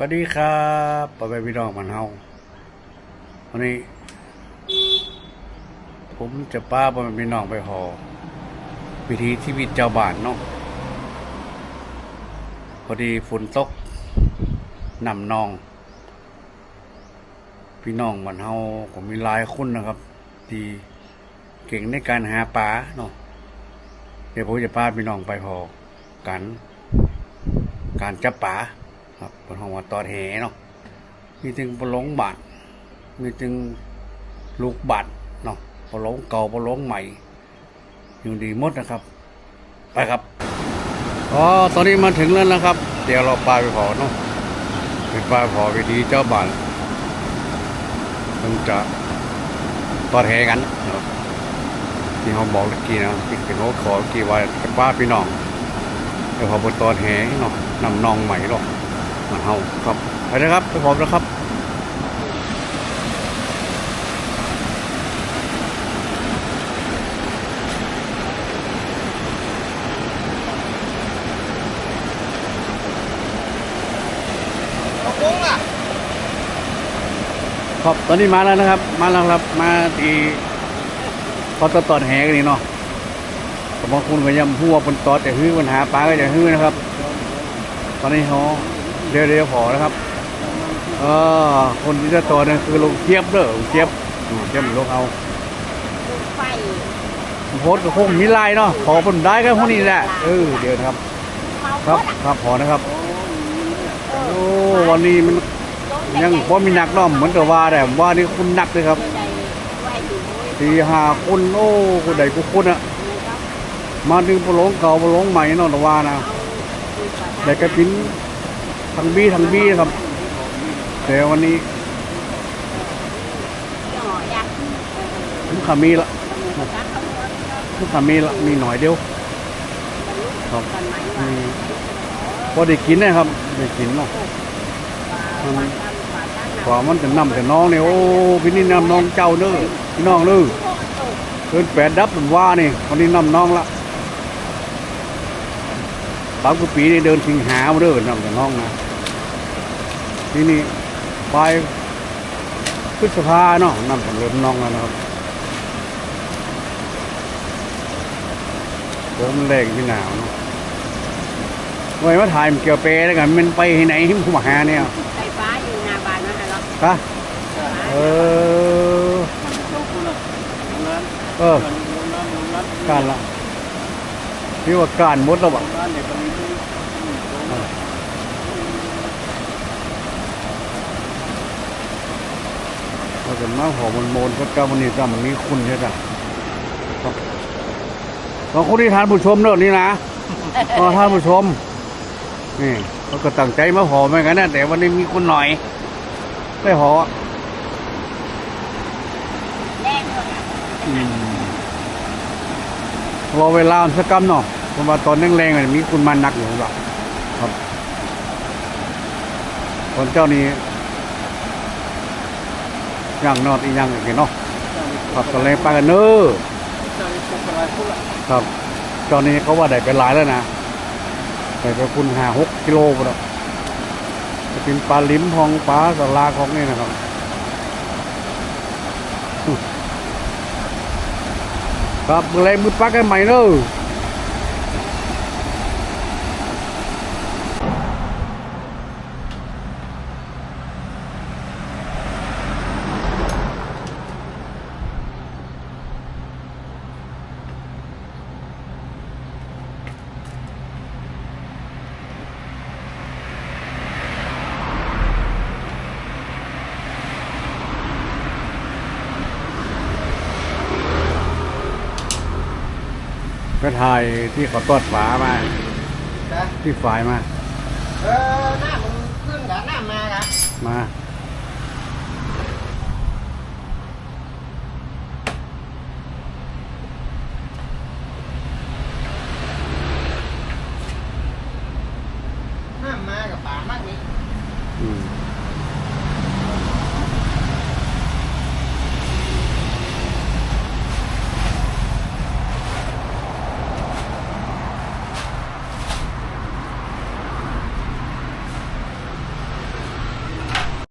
วัสดีครับพ่อแม่พี่น้องมันเฮาวันนี้ ผมจะป้าพ่อแม่พี่น้องไปหอวิธีชีวิตเจ้าบ้านเนาะพอดีฝนตกนำนอง พี่น้องมันเฮาผมมีหลายคนนะครับ ที่เก่งในการหาปลาเนาะเดี๋ยวผมจะพาพี่น้องไปหอกัน การจับปลา ครับบนห้องว่าตอดแหเนาะมีถึงปลงบาดมีถึงลูกบาดเนาะปลงเก่าปลงใหม่ อยู่ดีหมดนะครับ ไปครับอ๋อตอนนี้มาถึงแล้วนะครับ เดี๋ยวเราปลาไปขอเนาะเป็นปลาขอวิธีเจ้าบ้านมันจะตอดแหกันนะที่เขาบอกเมื่อกี้นะที่เป็นหัวขอกี้ว่าจะป้าพี่น้องเดี๋ยวพอบนตอนแหเนาะนำนองใหม่หรอก มาเฮาครับไปนะครับไปพร้อมแล้วครับเอาโค้งอะครับตอนนี้มาแล้วนะครับ มาแล้วครับ มาที่พอตอนตอนแหกันนี่เนาะก็บางคนก็ยังพูดว่าบนตอนแต่ฮื้อปัญหาปลาก็จะฮื้อนะครับ ตอนนี้เขา เดี๋ยวเดี๋ยวพอนะครับเออคนที่จะต่อเนี่ยคือลุงเจี๊ยบเด้อลุงเจี๊ยบลุงเจี๊ยบลงเอาไฟโพสก็คงมีลายเนาะขอผลได้ก็พวกนี้แหละเออเดี๋ยวครับ ครับครับพอนะครับโอ้วันนี้มันยังพอมีหนักเนาะเหมือนกับว่าแต่ว่านี่คุณหนักเลยครับตีหาคนโอ้คนใดกูคนอะมาดึงปลงเก่าปลงใหม่เนาะแต่ว่านะแต่ก็ปิ้น ทั้งบี้ทั้งบี้ครับแต่วันนี้จ่อยักขามีละมันขามีละมีหน่อยเดียวครับมอืมพอได้กินนะครับได้กินเนาะมันกว่ามันจะนำแต่น้องเนี่ยโอ้พี่นี่นำน้องเจ้าเด้อพี่น้องเด้อเกินแปดดับผมว่านี่วันนี้นำน้องละบากุปีนี่เดินสิงหามาเด้อนำแต่น้องนะ ที่นี่ไปพฤษภาเนาะนำแต่เริ่มน้องแล้วนะครับผมแรงที่หนาวเนาะไว้มาถ่ายมันเกี่ยวเปรแล้วกันมันไปที่ไหนที่ผมมาหาเนี่ยไฟฟ้าอยู่หน้าบ้านนะฮะเราฮะเออเออการละที่ว่าการหมดแล้วบ่ เราจะมาหอมันโมนก็กาวันนี้จำมันนี้คุณใช่ไหมขอบคุณที่ทานผู้ชมเนอะนี่นะอ๋อท่านผู้ชม นี่เขาก็ตั้งใจมาหอเหมือนกันนะแต่วันนี้มีคนหน่อย ได้หอรอเวลาสักกำเนาะเพราะว่าตอนแรงๆเนี่ยมีคุณมันหนักอยู่หรอครับตอนเจ้านี้ ย่างนอดอีกอย่างอีกเนาะครับตอนแรงไปกันเนอครับ ตอนนี้เขาว่าได้ไปหลายแล้วนะได้ไปคุณหาหกกิโลไปแล้วจะเป็นปลาลิ้มพองปลาสลาของนี่นะครับครับมือไรมือปักกันใหม่เนอะ ไปถ่ายที่เขาตอดฝามานะที่ฝ่ายมา เออหน้ามันขึ้นกับหน้ามาครับมา หน้ามากับป่ามากนี้อืม